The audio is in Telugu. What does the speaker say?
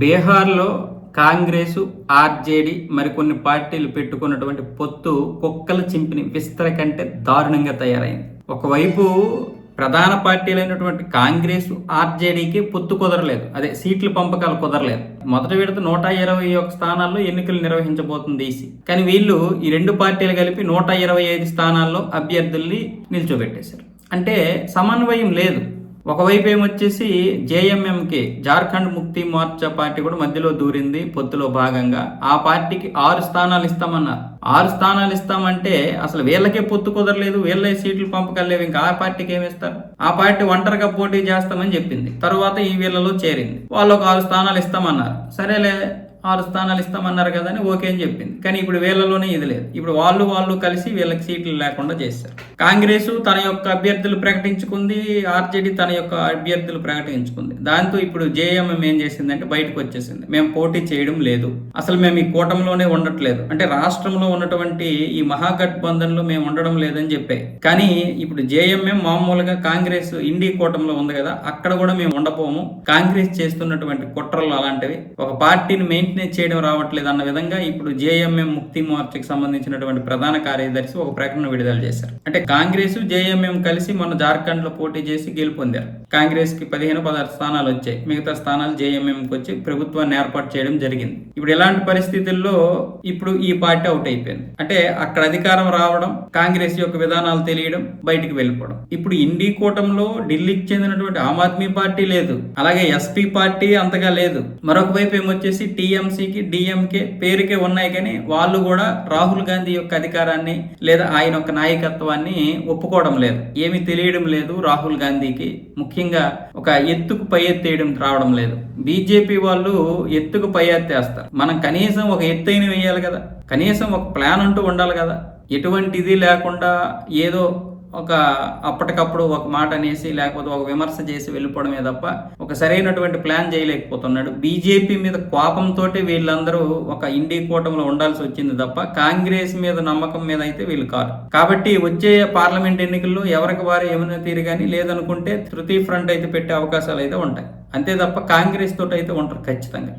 బీహార్లో కాంగ్రెస్ ఆర్జేడీ మరికొన్ని పార్టీలు పెట్టుకున్నటువంటి పొత్తు కుక్కల చింపిని విస్తర కంటే దారుణంగా తయారైంది. ఒకవైపు ప్రధాన పార్టీలైనటువంటి కాంగ్రెస్ ఆర్జేడీకి పొత్తు కుదరలేదు. అదే సీట్లు పంపకాలు కుదరలేదు. మొదటి విడత నూట ఇరవై ఒక స్థానాల్లో ఎన్నికలు నిర్వహించబోతుంది ఈసీ. కానీ వీళ్ళు ఈ రెండు పార్టీలు కలిపి నూట ఇరవై ఐదు స్థానాల్లో అభ్యర్థుల్ని నిల్చోబెట్టేశారు. అంటే సమన్వయం లేదు. ఒకవైపు ఏమొచ్చేసి జేఎంఎంకే జార్ఖండ్ ముక్తి మోర్చా పార్టీ కూడా మధ్యలో దూరింది పొత్తులో భాగంగా. ఆ పార్టీకి ఆరు స్థానాలు ఇస్తామన్నారు. ఆరు స్థానాలు ఇస్తామంటే అసలు వీళ్ళకే పొత్తు కుదరలేదు వీళ్ళే సీట్లు పంపకలేవు ఇంకా ఆ పార్టీకి ఏమిస్తారు ఆ పార్టీ ఒంటరిగా పోటీ చేస్తామని చెప్పింది. తర్వాత ఈ వీళ్ళలో చేరింది. వాళ్ళు ఒక ఆరు స్థానాలు ఇస్తామన్నారు. సరేలే ఆరు స్థానాలు ఇస్తామన్నారు కదా అని ఓకే అని చెప్పింది. కానీ ఇప్పుడు వీళ్ళలోనే ఇది లేదు. ఇప్పుడు వాళ్ళు వాళ్ళు కలిసి వీళ్ళకి సీట్లు లేకుండా చేశారు. కాంగ్రెస్ తన యొక్క అభ్యర్థులు ప్రకటించుకుంది ఆర్జేడీ తన యొక్క అభ్యర్థులు ప్రకటించుకుంది. దాంతో ఇప్పుడు జేఎంఎం ఏం చేసిందంటే బయటకు వచ్చేసింది. మేము పోటీ చేయడం లేదు. అసలు మేము ఈ కూటమిలోనే ఉండట్లేదు. అంటే రాష్ట్రంలో ఉన్నటువంటి ఈ మహాగఠబంధన్లో మేము ఉండడం లేదని చెప్పాయి కానీ ఇప్పుడు జేఎంఎం మామూలుగా కాంగ్రెస్ ఇండి కూటమిలో ఉంది కదా అక్కడ కూడా మేము ఉండపోము. కాంగ్రెస్ చేస్తున్నటువంటి కుట్రలు అలాంటివి. ఒక పార్టీని మెయింటెనెన్స్ చేయడం రావట్లేదు అన్న విధంగా ఇప్పుడు జేఎంఎం ముక్తి మోర్చాకి సంబంధించినటువంటి ప్రధాన కార్యదర్శి ఒక ప్రకటన విడుదల చేశారు. అంటే కాంగ్రెస్ జేఎంఎం కలిసి మొన్న జార్ఖండ్లో పోటీ చేసి గెలుపొందారు కాంగ్రెస్కి పదిహేను పదహారు స్థానాలు వచ్చాయి. మిగతా స్థానాలు జేఎంఎంకి వచ్చి ప్రభుత్వాన్ని ఏర్పాటు చేయడం జరిగింది. ఇప్పుడు ఇలాంటి పరిస్థితుల్లో ఇప్పుడు ఈ పార్టీ అవుట్ అయిపోయింది? అంటే అక్కడ అధికారం రావడం కాంగ్రెస్ యొక్క విధానాలు తెలియడం బయటికి వెళ్ళిపోవడం. ఇప్పుడు ఇండి కూటంలో ఢిల్లీకి చెందినటువంటి ఆమ్ ఆద్మీ పార్టీ లేదు. అలాగే ఎస్పీ పార్టీ అంతగా లేదు. మరొక వైపు ఏమొచ్చేసి టీఎంసీకి డిఎంకే పేరుకే ఉన్నాయి కానీ వాళ్ళు కూడా రాహుల్ గాంధీ యొక్క అధికారాన్ని లేదా ఆయన యొక్క నాయకత్వాన్ని ఒప్పుకోవడం లేదు. ఏమి తెలియడం లేదు రాహుల్ గాంధీకి. ముఖ్యంగా ఒక ఎత్తుకు పై ఎత్తేయడం రావడం లేదు. బీజేపీ వాళ్ళు ఎత్తుకు పై ఎత్తేస్తారు మనం కనీసం ఒక ఎత్తైన వేయాలి కదా. కనీసం ఒక ప్లాన్ అంటూ ఉండాలి కదా. ఎటువంటి ఇది లేకుండా ఏదో ఒక అప్పటికప్పుడు ఒక మాట అనేసి లేకపోతే ఒక విమర్శ చేసి వెళ్ళిపోవడమే తప్ప ఒక సరైనటువంటి ప్లాన్ చేయలేకపోతున్నాడు. బీజేపీ మీద కోపంతో వీళ్ళందరూ ఒక ఇండి కూటమిలో ఉండాల్సి వచ్చింది తప్ప కాంగ్రెస్ మీద నమ్మకం మీద అయితే వీళ్ళు కాదు కాబట్టి వచ్చే పార్లమెంట్ ఎన్నికల్లో ఎవరికి వారు ఏమైనా తీరు కానీ లేదనుకుంటే తృతీయ ఫ్రంట్ అయితే పెట్టే అవకాశాలు అయితే ఉంటాయి. అంతే తప్ప కాంగ్రెస్ తోటి అయితే ఉంటారు ఖచ్చితంగా.